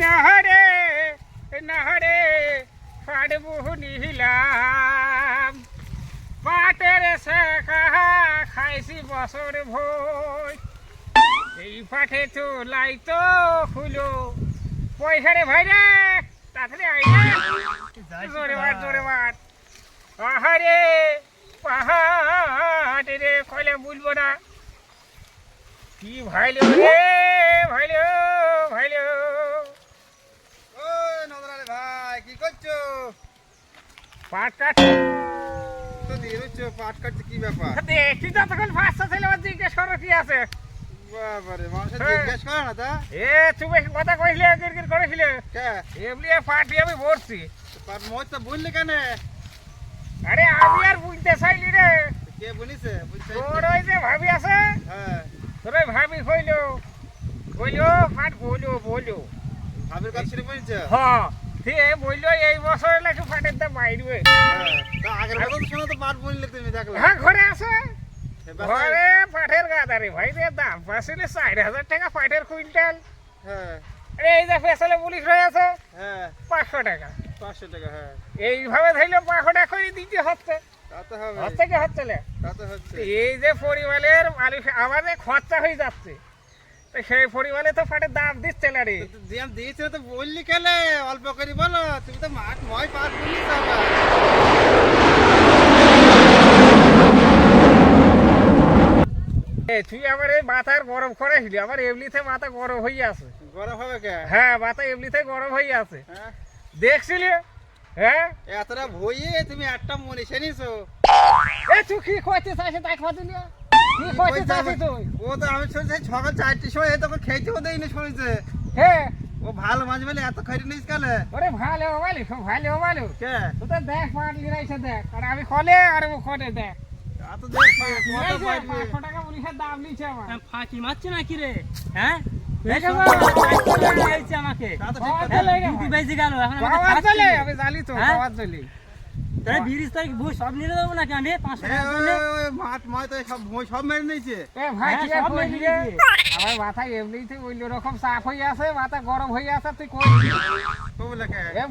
নাহরে নাহরে ফাড়বু নিহিলাম পাটের শেখা খাইছি বছর ভোর। এই পাঠে তো লাই তো খুলো পয়সা রে ভাই রে তাড়াতাড়ি আই রে জোরে মার জোরে মার। আহারে পাহাড় রে, কইলে বলব না। কি ভাইলো রে ভাইলো ভাইলো। ওই নজরালে ভাই কি করছ? পাট কাট তো দিয়ে পাট কাটছে কি ব্যাপার? দেখছি যতক্ষণ পাঁচটা ছেলে আমার জিজ্ঞেস করো কি আছে। বাবারে মানুষের হ্যাঁ। জিজ্ঞেস করে না তা? এ তুমি কথা কইলে কিরকির করেছিলে। কে? এমনি পার্টি আমি ভরছি। পাট মোজ তো বললি কেন? আরে আমি আর বুঝতে চাইলি রে। কে বলিছে বুঝতে তোর ওই যে ভাবি আছে? হ্যাঁ। তোর ভাবি কইলো কইলো পাট বলো বলো ভাবির কাছে বলছে হ্যাঁ সে বলল এই বছর নাকি পাটের দাম বাইরবে তা আগের বছর শোনো তো পাট বললে তুমি দেখলে। হ্যাঁ ঘরে আছে। ঘরে পাটের গাদা রে ভাই রে দাম পাচ্ছিলে চার হাজার টাকা পাটের কুইন্টাল। হ্যাঁ। আরে এই যে ফেসালে পুলিশ হয়ে আছে হ্যাঁ। পাঁচশো টাকা। পাঁচশো টাকা হ্যাঁ। এইভাবে ধরলে পাঁচশো টাকা করে দিতে হচ্ছে। হচ্ছে কি হচ্ছে। না? এই যে পরিমাণের মানুষ আমাদের খরচা হয়ে যাচ্ছে সেই পরিমাণে তো দাম দিচ্ছে না রে। তো দিয়াম দিয়েছিল তো বললি কেলে? অল্প করে বলো তুমি তো মাঠ বললি তুই আমার এই মাথার গরম করেছিলি আমার এমনিতে মাথা গরম হয়ে আছে। গরম হবে কে? হ্যাঁ মাথা এমনিতে গরম হয়ে আছে। হ্যাঁ। দেখছিলি? হ্যাঁ? এতটা ভইয়ে তুমি একটা মনে শুনিছো এ তুই কি খাওয়া দিলি? কি করতে চাইছিস তুই? ও তো আমি শুনছি সকাল চারটের সময় তখন খেতেও দেয়নি শুনেছে। হ্যাঁ। ও ভালো মাছ বলে এত খাইতে নিস কালে? ওরে ভালো ভালো খুব ভালো ভালো কে? তুই তো দেখ রাইছে দেখ আর আমি খলে আর ও খলে দেখ। এত দেখ টাকা পুলিশের দাম নিচ্ছে আমার। ফাঁকি মারছে নাকি রে? হ্যাঁ? আমার মাথা এমনিতে ওই রকম চাপ হয়ে আছে মাথা গরম হয়ে আছে তুই কই?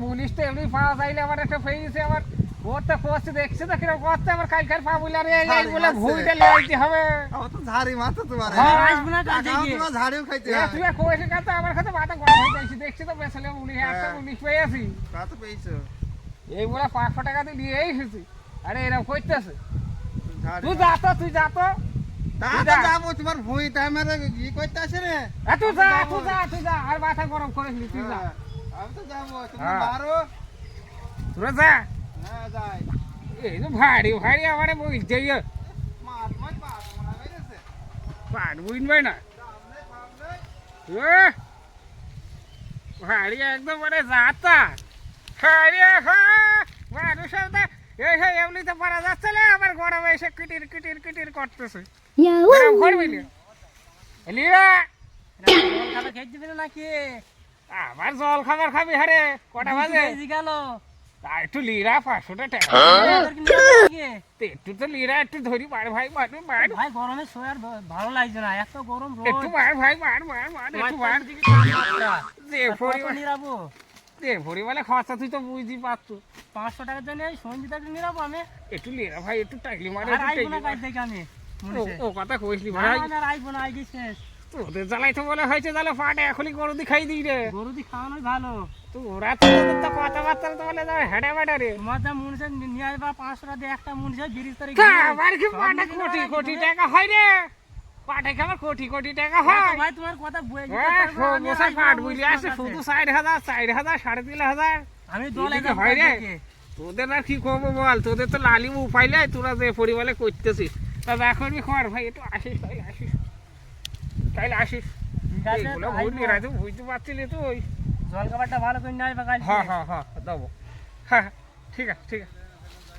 পুলিশ তো এমনি পাওয়া যাইলে আমার একটা পেয়েছে আমার ওর তো দেখছে তো কীরকম করছে আমার কালকার পা বলে রে এই বলে মারছে। ভুইটা লেইতে হবে। আমার তো ঝাড়ি মাছ তোমার। হ্যাঁ, না তোমার ঝাড়িও খাইতে তুই আমার মাথা গরম হয়ে যাচ্ছে দেখছি তো বেসলে পুলিশ একটা। পুলিশ পেয়েছি। তা তো পেয়েছ। এই বলে পাঁচশো টাকা দিয়ে এসেছি। আরে এরকম করতেছে। তুই যা তো তুই যা তো। তুই। যাব তোমার ভুঁই টাইমের ই করতে আসে রে তুই যা তুই যা তুই যা। আর মাথা গরম করেছিলি তুই যা। হ্যাঁ, আমি তো যাব তুমি। মারো তোরা যা। যাই এই তো ভারী ভারী আমার ইয়ে। পাট মনে তো এই সেই পারা যাচ্ছে না গরমে এসে কিটির কিটির কিটির করতেছে। গরম করবি আমার জল খাবার খাবি হারে কটা বাজে গেল। একটু লিরা পাঁচশোটা টাকা তোর কি নিয়ে যাব নাকি? তে একটু তো লিরা একটু ধরি মার ভাই মার মার ভাই গরমে শোয়ার ভালো লাগছে না এত গরম একটু মার ভাই মার মার মার একটু মার। নিরাবো। যে পরিমাণে খরচা তুই তো বুঝতে পারছ পাঁচশো টাকার জন্য এই সঞ্জিতাকে নিরাবো আমি। একটু লিরা ভাই একটু টাইলি মার আর একটু টাইলি মার। আমি ও কথা ভাই। না, না শেষ। তোদের জ্বালাই তো বলে হয়েছে তাহলে পাটে এখনই গরু দি খাই দিই রে। গরু দি খাওয়ানোই ভালো। তোরা তো তো কথাবার্তা তো বলে যাবে হেডে মেডে রে। তোমার যা মনীষে নিয়ে আসবা পাঁচশো টাকা একটা বিরিশ তারিখ আমার কি পাটে কোটি কোটি টাকা হয় রে? পাটে কি কোটি কোটি টাকা হ্যাঁ, হয়? ভাই তোমার কথা আমি বসে আসব পাট না আসে শুধু চার হাজার চার হাজার সাড়ে তিন হাজার। আমি দল হয় রে। তোদের আর কি করব বল? তোদের তো লালি উপাইলে তোরা যে পরিমাণে করতেছিস। তা এখন করবি খর ভাই একটু আসিস তাই আসিস। তাইলে আসিস। রাজু বুঝতে পারছিলি তুই। জল খাবারটা ভালো করে হ্যাঁ হ্যাঁ হ্যাঁ দেবো। হ্যাঁ হ্যাঁ, ঠিক আছে ঠিক আছে।